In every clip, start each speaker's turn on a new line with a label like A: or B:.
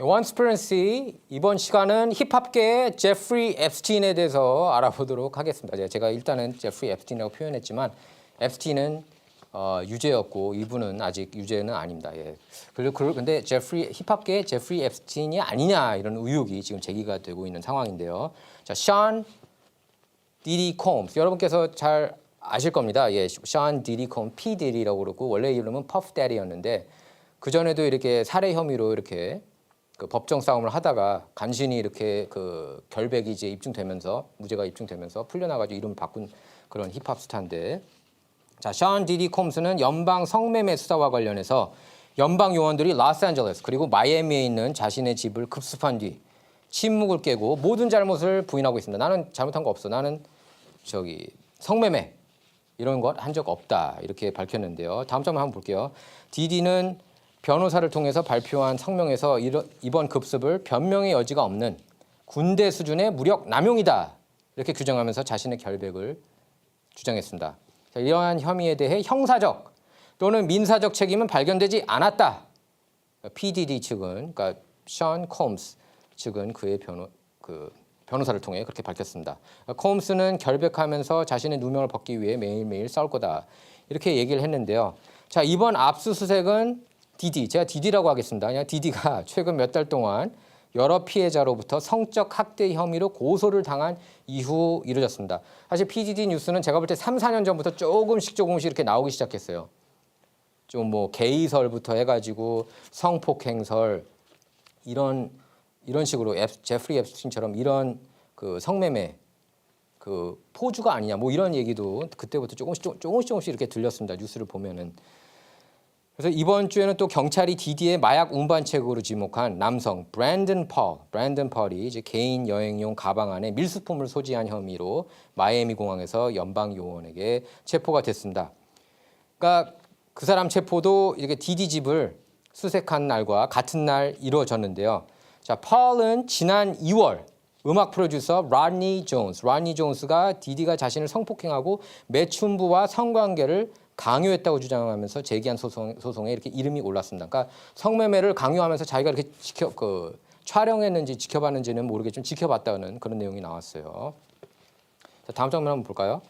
A: 원스프런시 이번 시간은 힙합계의 제프리 앱스틴에 대해서 알아보도록 하겠습니다. 제- 제가 일단은 제프리 앱스틴이라고 표현했지만 앱스틴은 어, 유죄였고 이분은 아직 유죄는 아닙니다. 예. 그리고 그- 근데 제프리 힙합계의 제프리 앱스틴이 아니냐 이런 의혹이 지금 제기가 되고 있는 상황인데요. 자, 션 디디 콤스 여러분께서 잘 아실 겁니다. 예, 션 디디 콤 P 디디라고 그러고 원래 이름은 퍼프 데리였는데 그 전에도 이렇게 살해 혐의로 이렇게 그 법정 싸움을 하다가 간신히 이렇게 그 결백이 이제 입증되면서 무죄가 입증되면서 풀려나가지고 이름 바꾼 그런 힙합 스타인데 자, 션 디디 콤스는 연방 성매매 수사와 관련해서 연방 요원들이 로스앤젤레스 그리고 마이애미에 있는 자신의 집을 급습한 뒤 침묵을 깨고 모든 잘못을 부인하고 있습니다. 나는 잘못한 거 없어. 나는 저기 성매매 이런 것한적 없다 이렇게 밝혔는데요. 다음 장 한번 볼게요. 디디는 변호사를 통해서 발표한 성명에서 이번 급습을 변명의 여지가 없는 군대 수준의 무력 남용이다 이렇게 규정하면서 자신의 결백을 주장했습니다. 자, 이러한 혐의에 대해 형사적 또는 민사적 책임은 발견되지 않았다. PDD 측은 그러니까 션 콤스 측은 그의 변호 그 변호사를 통해 그렇게 밝혔습니다. 콤스는 결백하면서 자신의 누명을 벗기 위해 매일매일 싸울 거다. 이렇게 얘기를 했는데요. 자, 이번 압수수색은 디디, 제가 디디라고 하겠습니다. 그냥 디디가 최근 몇 달 동안 여러 피해자로부터 성적 학대 혐의로 고소를 당한 이후 이루어졌습니다. 사실 PDD 뉴스는 제가 볼 때 3, 4년 전부터 조금씩 조금씩 이렇게 나오기 시작했어요. 좀 뭐 게이설부터 해가지고 성폭행설 이런 이런 식으로 앱, 제프리 앱스틴처럼 이런 그 성매매 그 포주가 아니냐 뭐 이런 얘기도 그때부터 조금씩 조- 조금씩 조금씩 이렇게 들렸습니다 뉴스를 보면은 그래서 이번 주에는 또 경찰이 디디의 마약 운반책으로 지목한 남성 브랜든 펄, 브랜든 펄이 이제 개인 여행용 가방 안에 밀수품을 소지한 혐의로 마이애미 공항에서 연방 요원에게 체포가 됐습니다. 그러니까 그 사람 체포도 이렇게 디디 집을 수색한 날과 같은 날 이루어졌는데요. 자, 펄은 지난 2월 음악 프로듀서 라니 존스, 라니 존스가 디디가 자신을 성폭행하고 매춘부와 성관계를 강요했다고 주장하면서 제기한 소송, 소송에 이렇게 이름이 올랐습니다. 그러니까 성매매를 강요하면서 자기가 이렇게 지켜 그 촬영했는지 지켜봤는지는 모르겠지만 지켜봤다는 그런 내용이 나왔어요. 자, 다음 장면 한번 볼까요?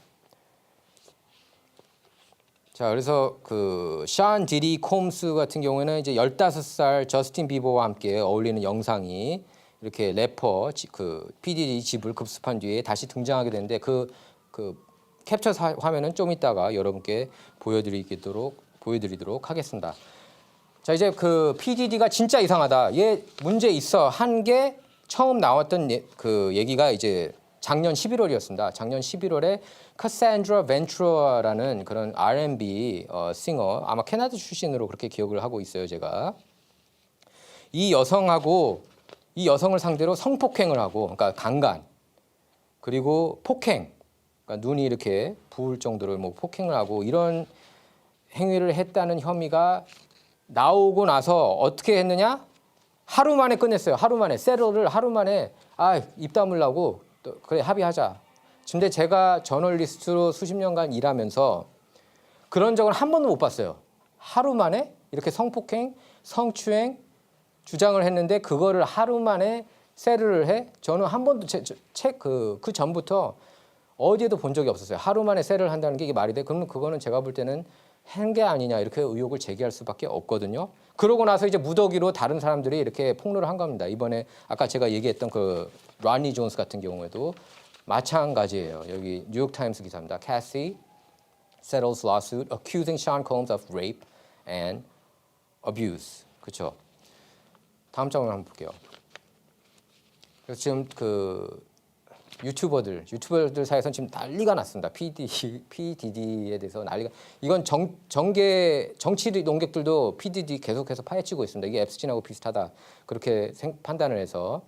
A: 자, 그래서 그션 디디 콤스 같은 경우에는 이제 15살 저스틴 비버와 함께 어울리는 영상이 이렇게 래퍼 지- 그 PDD 집을 급습한 뒤에 다시 등장하게 되는데 그 그 캡처 사- 화면은 좀 이따가 여러분께 보여드리도록 보여드리도록 하겠습니다. 자 이제 그 PDD가 진짜 이상하다. 얘 문제 있어 한 게 처음 나왔던 예- 그 얘기가 이제 작년 11월이었습니다. 작년 11월에 카산드라 벤트로라는 그런 R&B 어, 싱어 아마 캐나다 출신으로 그렇게 기억을 하고 있어요 제가. 이 여성하고 이 여성을 상대로 성폭행을 하고 그러니까 강간 그리고 폭행 그러니까 눈이 이렇게 부을 정도로 뭐 폭행을 하고 이런 행위를 했다는 혐의가 나오고 나서 어떻게 했느냐? 하루 만에 끝냈어요. 하루 만에 세러를 하루 만에 아 입 다물라고 또 그래 합의하자. 근데 제가 저널리스트로 수십 년간 일하면서 그런 적은 한 번도 못 봤어요. 하루 만에 이렇게 성폭행, 성추행 주장을 했는데 그거를 하루 만에 세르를 해? 저는 한 번도 책그 그 전부터 어디에도 본 적이 없었어요. 하루 만에 세를 한다는 게 이게 말이 돼? 그러면 그거는 제가 볼 때는 한게 아니냐 이렇게 의혹을 제기할 수밖에 없거든요. 그러고 나서 이제 무더기로 다른 사람들이 이렇게 폭로를 한 겁니다. 이번에 아까 제가 얘기했던 그 라니 존스 같은 경우에도 마찬가지예요. 여기 뉴욕 타임스 기사입니다. Cassie settles lawsuit accusing Sean Combs of rape and abuse. 그렇죠. 다음 장면 한번 볼게요. 그래서 지금 그 유튜버들 유튜버들 사이에서는 지금 난리가 났습니다. PD PDD에 대해서 난리가 이건 정 정계 정치 농객들도 PDD 계속해서 파헤치고 있습니다. 이게 앱스틴하고 비슷하다 그렇게 생, 판단을 해서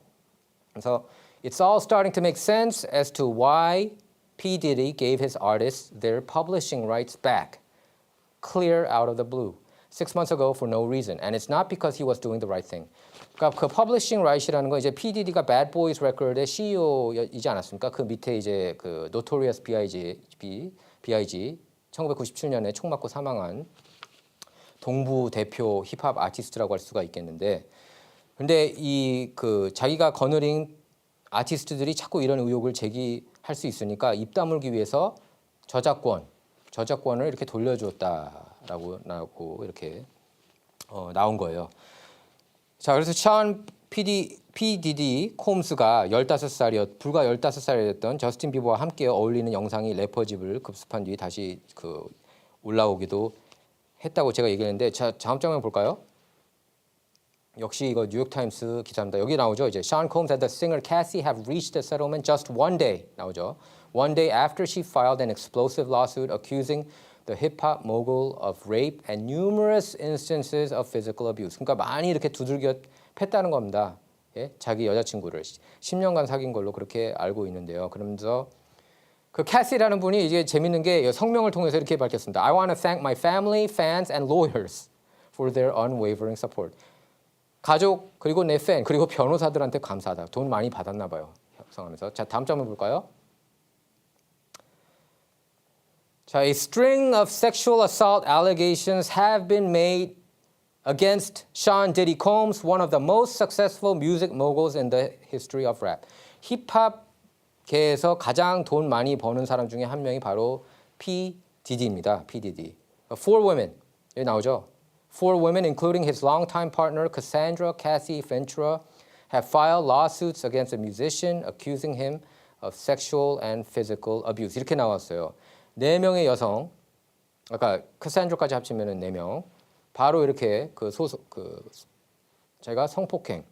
A: 그래서 it's all starting to make sense as to why P Diddy gave his artists their publishing rights back clear out of the blue six months ago for no reason, and it's not because he was doing the right thing. 그러니까 그 publishing right이라는 건 이제 PDD가 Bad Boys Record의 CEO이지 않았습니까? 그 밑에 이제 그 Notorious B.I.G. B.I.G. 1997년에 총 맞고 사망한 동부 대표 힙합 아티스트라고 할 수가 있겠는데 근데 이 그 자기가 거느린 아티스트들이 자꾸 이런 의혹을 제기할 수 있으니까 입 다물기 위해서 저작권, 저작권을 이렇게 돌려줬다라고 나고 이렇게 어, 나온 거예요. 자, 그래서 샤운 PD, PDD 콤스가 15살이었, 불과 15살이었던 저스틴 비버와 함께 어울리는 영상이 래퍼 집을 급습한 뒤 다시 그 올라오기도 했다고 제가 얘기했는데 자, 다음 장면 볼까요? 역시 이거 뉴욕타임스 기사입니다. 여기 나오죠. 이제 Sean Combs and the singer Cassie have reached a settlement just one day 나오죠. One day after she filed an explosive lawsuit accusing the hip hop mogul of rape and numerous instances of physical abuse. 그러니까 많이 이렇게 두들겨 팼다는 겁니다. 예? 자기 여자친구를 10년간 사귄 걸로 그렇게 알고 있는데요. 그러면서 그 캐시라는 분이 이게 재밌는 게 성명을 통해서 이렇게 밝혔습니다. I want to thank my family, fans, and lawyers for their unwavering support. 가족 그리고 내 팬 그리고 변호사들한테 감사하다. 돈 많이 받았나 봐요. 협상하면서. 자 다음 장면 볼까요? 자, a string of sexual assault allegations have been made against Sean Diddy Combs, one of the most successful music moguls in the history of rap. 힙합계에서 가장 돈 많이 버는 사람 중에 한 명이 바로 P Diddy입니다. P Diddy. Four women 여기 나오죠. Four women, including his longtime partner Cassandra Cassie Ventura, have filed lawsuits against the musician, accusing him of sexual and physical abuse. 이렇게 나왔어요. 네 명의 여성, 아까 카산드라까지 합치면은 네 명. 바로 이렇게 그 소속 그 제가 성폭행,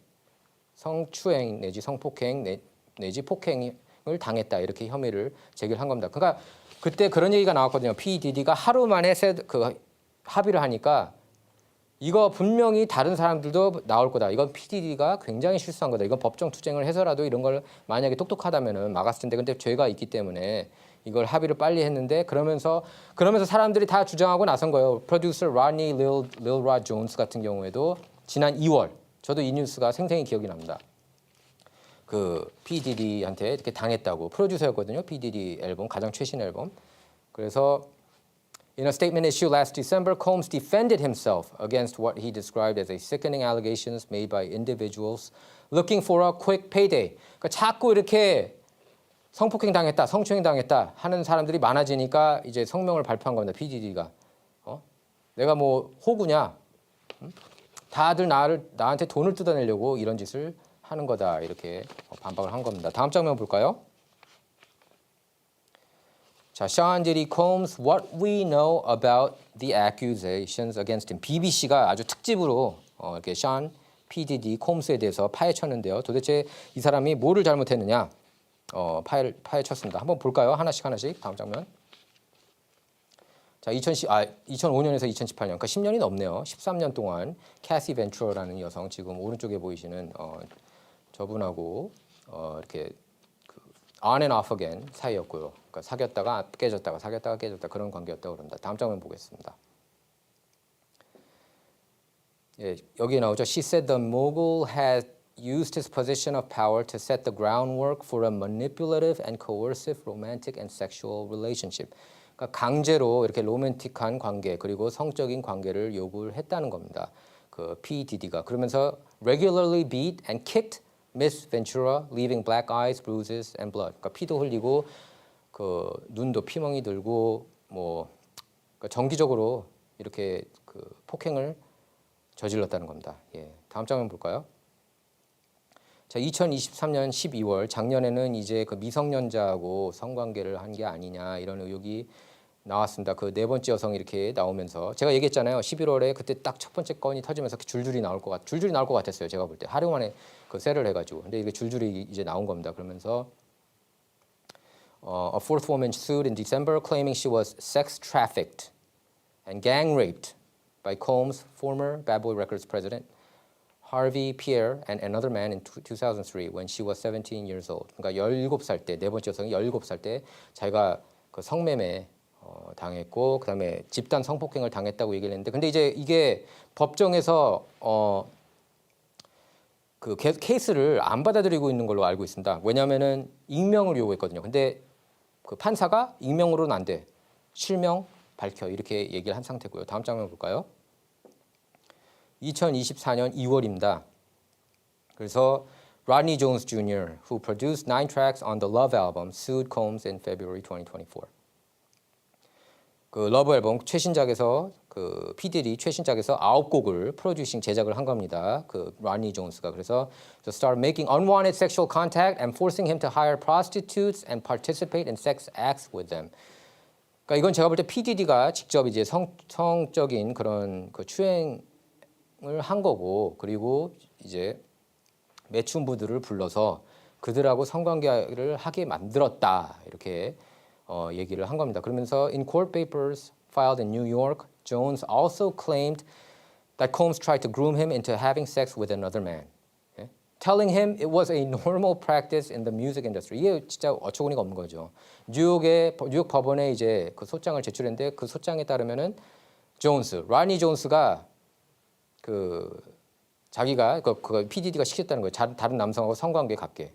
A: 성추행 내지 성폭행 내, 내지 폭행을 당했다 이렇게 혐의를 제기를 한 겁니다. 그러니까 그때 그런 얘기가 나왔거든요. PDD가 하루 만에 세, 그 합의를 하니까 이거 분명히 다른 사람들도 나올 거다. 이건 PDD가 굉장히 실수한 거다. 이건 법정 투쟁을 해서라도 이런 걸 만약에 똑똑하다면은 막았을 텐데 근데 죄가 있기 때문에 이걸 합의를 빨리 했는데 그러면서 그러면서 사람들이 다 주장하고 나선 거예요. 프로듀서 라니 릴릴라 존스 같은 경우에도 지난 2월 저도 이 뉴스가 생생히 기억이 납니다. 그 PDD한테 이렇게 당했다고 프로듀서였거든요. PDD 앨범 가장 최신 앨범. 그래서 In a statement issued last December, Combs defended himself against what he described as a sickening allegations made by individuals looking for a quick payday. 그러니까 자꾸 이렇게 성폭행 당했다, 성추행 당했다 하는 사람들이 많아지니까 이제 성명을 발표한 겁니다. PDD가. 어? 내가 뭐 호구냐? 응? 다들 나를 나한테 돈을 뜯어내려고 이런 짓을 하는 거다 이렇게 반박을 한 겁니다. 다음 장면 볼까요? 자, Sean Diddy Combs, What We Know About the Accusations Against Him. BBC가 아주 특집으로 어, 이렇게 Sean P. Diddy Combs에 대해서 파헤쳤는데요. 도대체 이 사람이 뭐를 잘못했느냐? 어, 파헤, 파헤쳤습니다. 한번 볼까요? 하나씩 하나씩. 다음 장면. 자, 2010, 아, 2005년에서 2018년, 그러니까 10년이 넘네요. 13년 동안 캐시 벤처라는 여성 지금 오른쪽에 보이시는 어, 저분하고 어, 이렇게 그 on and off again 사이였고요. 그러니까 사귀었다가 깨졌다가 사귀었다가 깨졌다 그런 관계였다고 그럽니다. 다음 장면 보겠습니다. 예, 여기 나오죠. She said the mogul had used his position of power to set the groundwork for a manipulative and coercive romantic and sexual relationship. 그러니까 강제로 이렇게 로맨틱한 관계 그리고 성적인 관계를 요구를 했다는 겁니다. 그 PDD가 그러면서 regularly beat and kicked Miss Ventura, leaving black eyes, bruises and blood. 그러니까 피도 흘리고 그 눈도 피멍이 들고 뭐 그러니까 정기적으로 이렇게 그 폭행을 저질렀다는 겁니다. 예. 다음 장면 볼까요? 자, 2023년 12월 작년에는 이제 그 미성년자하고 성관계를 한 게 아니냐 이런 의혹이 나왔습니다. 그 네 번째 여성이 이렇게 나오면서 제가 얘기했잖아요. 11월에 그때 딱 첫 번째 건이 터지면서 줄줄이 나올 것 같, 줄줄이 나올 것 같았어요. 제가 볼 때 하루 만에 그 세를 해가지고. 근데 이게 줄줄이 이제 나온 겁니다. 그러면서 uh, a fourth woman sued in December claiming she was sex trafficked and gang raped by Combs' former Bad Boy Records president Harvey Pierre and another man in 2003 when she was 17 years old. 그러니까 17살 때 네 번째 여성이 17살 때 자기가 그 성매매 어, 당했고 그다음에 집단 성폭행을 당했다고 얘기를 했는데 근데 이제 이게 법정에서 어, 그 케- 케이스를 안 받아들이고 있는 걸로 알고 있습니다. 왜냐하면은 익명을 요구했거든요. 근데 그 판사가 익명으로는 안 돼. 실명 밝혀 이렇게 얘기를 한 상태고요. 다음 장면 볼까요? 2024년 2월입니다. 그래서 Rodney Jones Jr., who produced nine tracks on the Love album, sued Combs in February 2024. 그 러브 앨범 최신작에서 그 피들이 최신작에서 아홉 곡을 프로듀싱 제작을 한 겁니다. 그 라니 존스가 그래서 to start making unwanted sexual contact and forcing him to hire prostitutes and participate in sex acts with them. 그러니까 이건 제가 볼 때 PDD가 직접 이제 성, 성적인 그런 그 추행을 한 거고 그리고 이제 매춘부들을 불러서 그들하고 성관계를 하게 만들었다 이렇게 어, 얘기를 한 겁니다. 그러면서 in court papers filed in New York, Jones also claimed that Combs tried to groom him into having sex with another man, 예? telling him it was a normal practice in the music industry. 이게 진짜 어처구니가 없는 거죠. 뉴욕의 뉴욕 법원에 이제 그 소장을 제출했는데 그 소장에 따르면은 존스, 라니 존스가 그 자기가 그, 그 PDD가 시켰다는 거예요. 자- 다른 남성하고 성관계 갖게.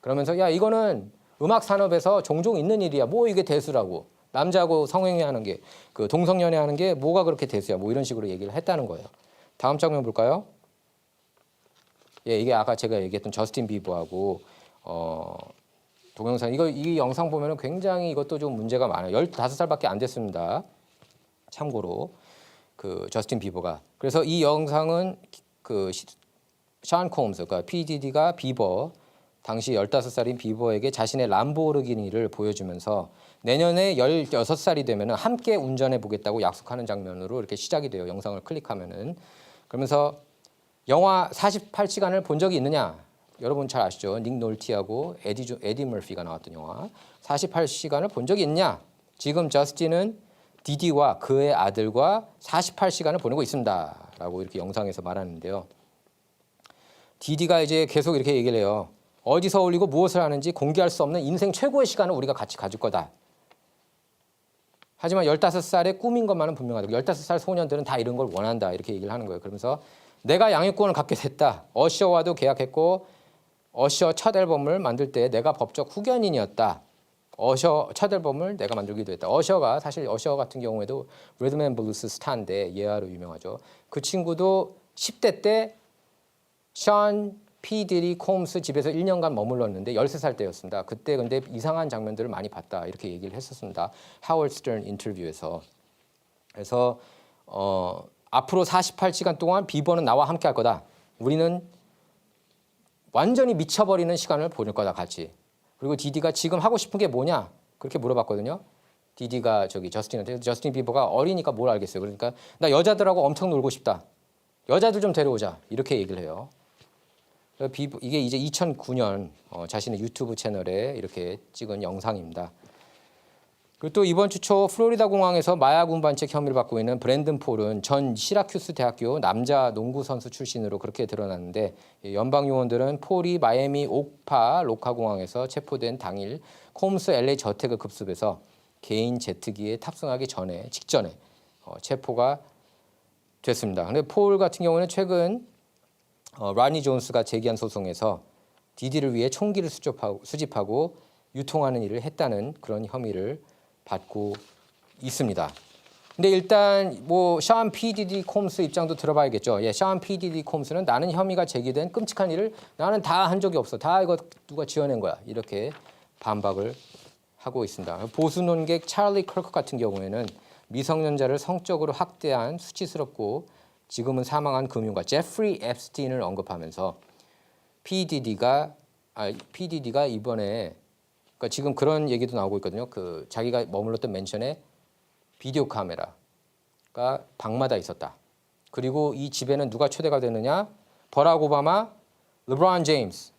A: 그러면서 야 이거는 음악 산업에서 종종 있는 일이야. 뭐 이게 대수라고. 남자하고 성행위 하는 게 그 동성연애 하는 게 뭐가 그렇게 대수야. 뭐 이런 식으로 얘기를 했다는 거예요. 다음 장면 볼까요? 예, 이게 아까 제가 얘기했던 저스틴 비버하고 어 동영상 이거 이 영상 보면은 굉장히 이것도 좀 문제가 많아요. 15살밖에 안 됐습니다. 참고로 그 저스틴 비버가 그래서 이 영상은 그 샤운 콤스 그러니까 PDD가 비버 당시 15살인 비버에게 자신의 람보르기니를 보여주면서 내년에 16살이 되면은 함께 운전해 보겠다고 약속하는 장면으로 이렇게 시작이 돼요. 영상을 클릭하면은 그러면서 영화 48시간을 본 적이 있느냐? 여러분 잘 아시죠? 닉 놀티하고 에디 조, 에디 머피가 나왔던 영화 48시간을 본 적이 있냐? 지금 저스틴은 디디와 그의 아들과 48시간을 보내고 있습니다라고 이렇게 영상에서 말하는데요. 디디가 이제 계속 이렇게 얘기를 해요. 어디서 올리고 무엇을 하는지 공개할 수 없는 인생 최고의 시간을 우리가 같이 가질 거다. 하지만 15살의 꿈인 것만은 분명하다. 15살 소년들은 다 이런 걸 원한다. 이렇게 얘기를 하는 거예요. 그러면서 내가 양육권을 갖게 됐다. 어셔와도 계약했고 어셔 첫 앨범을 만들 때 내가 법적 후견인이었다. 어셔 첫 앨범을 내가 만들기도 했다. 어셔가 사실 어셔 같은 경우에도 레드맨 블루스 스타인데 예화로 유명하죠. 그 친구도 10대 때션 피디리 콤스 집에서 1년간 머물렀는데 13살 때였습니다. 그때 근데 이상한 장면들을 많이 봤다. 이렇게 얘기를 했었습니다. 하워드 스턴 인터뷰에서. 그래서 어, 앞으로 48시간 동안 비버는 나와 함께 할 거다. 우리는 완전히 미쳐버리는 시간을 보낼 거다 같이. 그리고 디디가 지금 하고 싶은 게 뭐냐? 그렇게 물어봤거든요. 디디가 저기 저스틴한테 저스틴 비버가 어리니까 뭘 알겠어요. 그러니까 나 여자들하고 엄청 놀고 싶다. 여자들 좀 데려오자. 이렇게 얘기를 해요. 비버, 이게 이제 2009년 어, 자신의 유튜브 채널에 이렇게 찍은 영상입니다. 그리고 또 이번 주 초 플로리다 공항에서 마약 운반책 혐의를 받고 있는 브랜든 폴은 전 시라큐스 대학교 남자 농구 선수 출신으로 그렇게 드러났는데 이 연방 요원들은 폴이 마이애미 옥파 로카 공항에서 체포된 당일 콤스 LA 저택을 급습해서 개인 제트기에 탑승하기 전에 직전에 어, 체포가 됐습니다. 근데 폴 같은 경우는 최근 어, 라니 존스가 제기한 소송에서 디디를 위해 총기를 수집하고, 수집하고 유통하는 일을 했다는 그런 혐의를 받고 있습니다. 근데 일단 뭐샤 PDD 콤스 입장도 들어봐야겠죠. 예, 샤 PDD 콤스는 나는 혐의가 제기된 끔찍한 일을 나는 다 한 적이 없어. 다 이거 누가 지어낸 거야. 이렇게 반박을 하고 있습니다. 보수 논객 찰리 클크 같은 경우에는 미성년자를 성적으로 학대한 수치스럽고 지금은 사망한 금융가 제프리 앱스틴을 언급하면서 PDD가 아, PDD가 이번에 그러니까 지금 그런 얘기도 나오고 있거든요. 그 자기가 머물렀던 맨션에 비디오 카메라가 방마다 있었다. 그리고 이 집에는 누가 초대가 됐느냐? 버락 오바마, 르브론 제임스,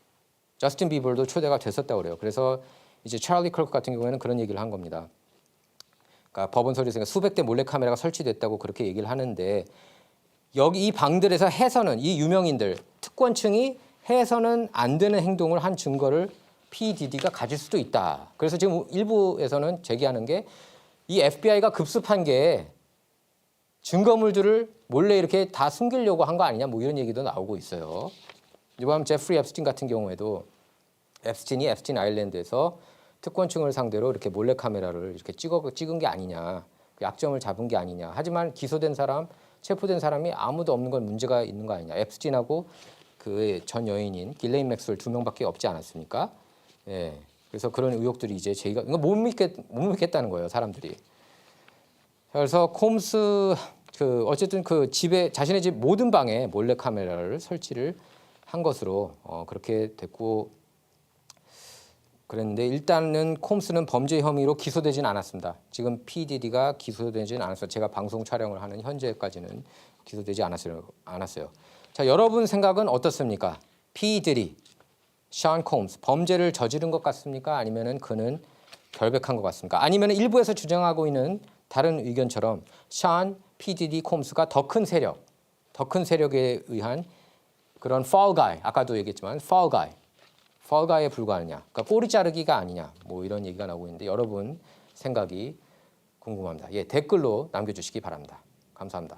A: 저스틴 비버도 초대가 됐었다고 그래요. 그래서 이제 찰리 클크 같은 경우에는 그런 얘기를 한 겁니다. 그러니까 법원 소리에서 수백 대 몰래 카메라가 설치됐다고 그렇게 얘기를 하는데 여기 이 방들에서 해서는 이 유명인들 특권층이 해서는 안 되는 행동을 한 증거를 PDD가 가질 수도 있다. 그래서 지금 일부에서는 제기하는 게 이 FBI가 급습한 게 증거물들을 몰래 이렇게 다 숨기려고 한 거 아니냐 뭐 이런 얘기도 나오고 있어요. 이번 제프리 앱스틴 같은 경우에도 앱스틴이 앱스틴 아일랜드에서 특권층을 상대로 이렇게 몰래 카메라를 이렇게 찍어 찍은 게 아니냐, 그 약점을 잡은 게 아니냐. 하지만 기소된 사람, 체포된 사람이 아무도 없는 건 문제가 있는 거 아니냐. 앱스틴하고 그의 전 여인인 길레인 맥스웰 두 명밖에 없지 않았습니까? 예. 그래서 그런 의혹들이 이제 저희가 이거 못 믿겠 못 믿겠다는 거예요, 사람들이. 그래서 콤스 그 어쨌든 그 집에 자신의 집 모든 방에 몰래 카메라를 설치를 한 것으로 어, 그렇게 됐고 그랬는데 일단은 콤스는 범죄 혐의로 기소되지는 않았습니다. 지금 PDD가 기소되지는 않았어요. 제가 방송 촬영을 하는 현재까지는 기소되지. 않았어요. 자, 여러분 생각은 어떻습니까? PDD, 션 콤스 범죄를 저지른 것 같습니까? 아니면은 그는 결백한 것 같습니까? 아니면 일부에서 주장하고 있는 다른 의견처럼 션 PDD 콤스가 더 큰 세력, 더 큰 세력에 의한 그런 fall guy, 아까도 얘기했지만 fall guy, fall guy에 불과하느냐, 그러니까 꼬리 자르기가 아니냐, 뭐 이런 얘기가 나오고 있는데 여러분 생각이 궁금합니다. 예, 댓글로 남겨주시기 바랍니다. 감사합니다.